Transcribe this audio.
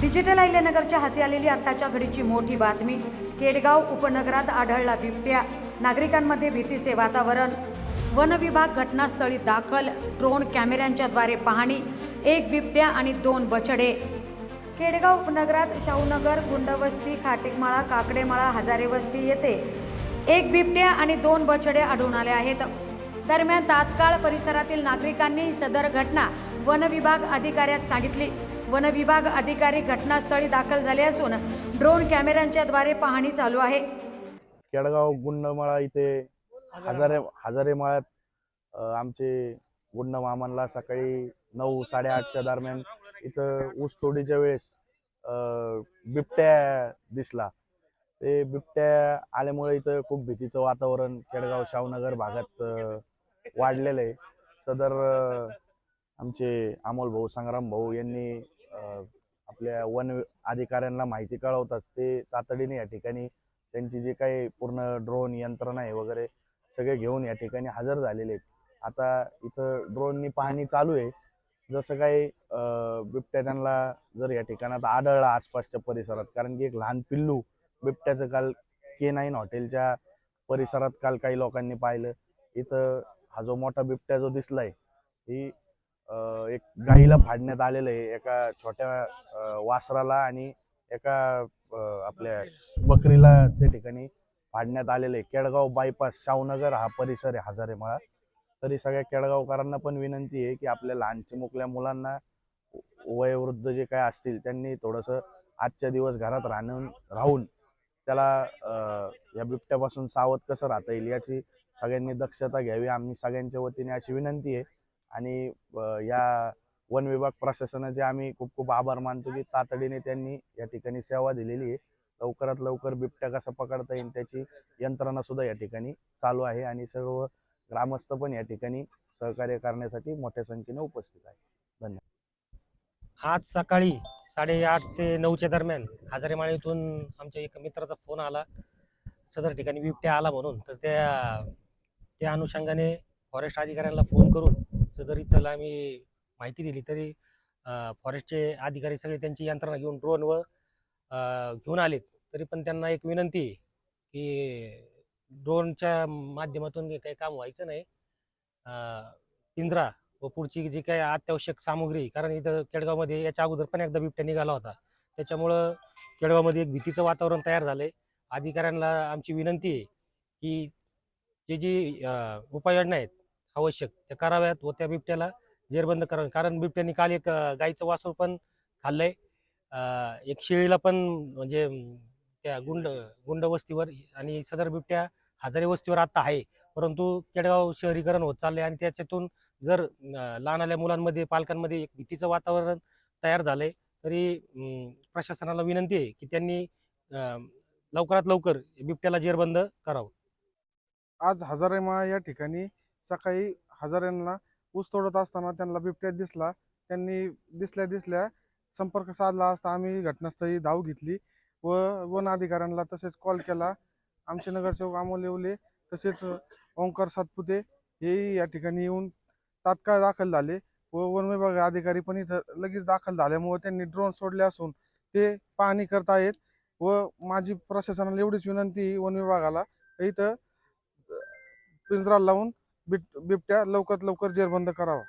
Digital अहिल्यानगरच्या हाती आलेली आत्ताच्या घडीची मोठी बातमी. केडगाव उपनगरात आढळला बिबट्या. नागरिकांमध्ये भीतीचे वातावरण. वन विभाग घटनास्थळी दाखल. ड्रोन कॅमेऱ्यांच्याद्वारे पाहणी. एक बिबट्या आणि दोन बछडे. केडगाव उपनगरात शाहूनगर गुंडवस्ती खाटेकमाळा काकडेमाळा हजारे वस्ती येथे एक बिबट्या आणि दोन बछडे आढळून आले आहेत. दरम्यान तात्काळ परिसरातील नागरिकांनी सदर घटना वन विभाग अधिकाऱ्यास सांगितली. वन विभाग अधिकारी घटनास्थळी दाखल झाले असून ड्रोन कॅमेऱ्यांच्याद्वारे पाहणी चालू आहे. केडगाव गुंडमाळा इथे हजारे हजारे माळ्यात आमचे गुंड मामांना सकाळी नऊ साडेआठच्या दरम्यान इथं ऊस तोडीच्या वेळेस बिबट्या दिसला. ते बिबट्या आल्यामुळे इथं खूप भीतीचं वातावरण केडगाव शाहूनगर भागात वाढलेलं आहे. सदर आमचे अमोल भाऊ संग्राम भाऊ यांनी आपल्या वन अधिकाऱ्यांना माहिती कळवताच ते तातडीने या ठिकाणी त्यांची जे काही पूर्ण ड्रोन यंत्रणा आहे वगैरे सगळे घेऊन या ठिकाणी हजर झालेले आहेत. आता इथं ड्रोननी पाहणी चालू आहे. जसं काही बिबट्या त्यांना जर या ठिकाणात आढळला आसपासच्या परिसरात कारण की एक लहान पिल्लू बिबट्याचं काल के नाईन हॉटेलच्या परिसरात काल काही लोकांनी पाहिलं. इथं हा जो मोठा बिबट्या जो दिसलाय ही एक गाईला फाडण्यात आलेलं आहे. एका छोट्या वासराला आणि एका आपल्या बकरीला त्या ठिकाणी फाडण्यात आलेलं आहे. केडगाव बायपास शाहनगर हा परिसर आहे हजारेमाळा तरी सगळ्या केडगावकरांना पण विनंती आहे की आपल्या लहान मुकल्या मुलांना वयोवृद्ध जे काय असतील त्यांनी थोडंसं आजच्या दिवस घरात राहून राहून त्याला या बिबट्यापासून सावध कसं राहता येईल याची सगळ्यांनी दक्षता घ्यावी. आम्ही सगळ्यांच्या वतीने अशी विनंती आहे. आणि या वन विभाग प्रशासनाचे आम्ही खूप खूप आभार मानतो की तातडीने त्यांनी या ठिकाणी सेवा दिलेली आहे. लवकरात लवकर बिबट्या कसा पकडता येईल त्याची यंत्रणा सुद्धा या ठिकाणी चालू आहे आणि सर्व ग्रामस्थ पण या ठिकाणी सहकार्य करण्यासाठी मोठ्या संख्येने उपस्थित आहे धन्यवाद. आज सकाळी साडेआठ ते नऊच्या दरम्यान हजारेमाळी इथून आमच्या एका मित्राचा फोन आला. सदर ठिकाणी बिबट्या आला म्हणून. तर त्या त्या अनुषंगाने फॉरेस्ट अधिकाऱ्यांना फोन करून जरी त्याला आम्ही माहिती दिली तरी फॉरेस्टचे अधिकारी सगळे त्यांची यंत्रणा घेऊन ड्रोन व घेऊन आलेत. तरी पण त्यांना एक विनंती आहे की ड्रोनच्या माध्यमातून काही काम व्हायचं नाही पिंजरा व पुढची जी काही अत्यावश्यक सामुग्री कारण इथं केडगावमध्ये याच्या अगोदर पण एकदा बिबट्या निघाला होता. त्याच्यामुळं केडगावमध्ये एक भीतीचं वातावरण तयार झालं आहे अधिकाऱ्यांना आमची विनंती आहे की जे जी उपाययोजना आहेत आवश्यक. त्या कराव्यात व त्या बिबट्याला जेरबंद करावे. कारण बिबट्याने काल एक गाईचं वासरू पण खाल्लंय. एक शेळीला पण म्हणजे त्या गुंड गुंड वस्तीवर आणि सदर बिबट्या हजारे वस्तीवर आता आहे. परंतु केडगाव शहरीकरण होत चाललंय आणि त्याच्यातून जर लहान आल्या मुलांमध्ये पालकांमध्ये एक भीतीचं वातावरण तयार झालंय तरी प्रशासनाला विनंती आहे की त्यांनी लवकरात लवकर बिबट्याला जेरबंद करावं. आज हजारेमा या ठिकाणी सकाळी हजारांना ऊस तोडत असताना त्यांना बिबट्या दिसला. त्यांनी दिसल्या दिसल्या संपर्क साधला असता आम्ही घटनास्थळी धाव घेतली व वन अधिकाऱ्यांना तसेच कॉल केला. आमचे नगरसेवक अमोल येवले तसेच ओंकार सातपुते हेही या ठिकाणी येऊन तात्काळ दाखल झाले व वन विभाग अधिकारी पण इथं लगेच दाखल झाल्यामुळे त्यांनी ड्रोन सोडले असून ते पाहणी करत आहेत व माझी प्रशासनाला एवढीच विनंती वन विभागाला. इथं पिंजरा लावून बिब बिबट्या लवकरात लवकर जेरबंद करावा.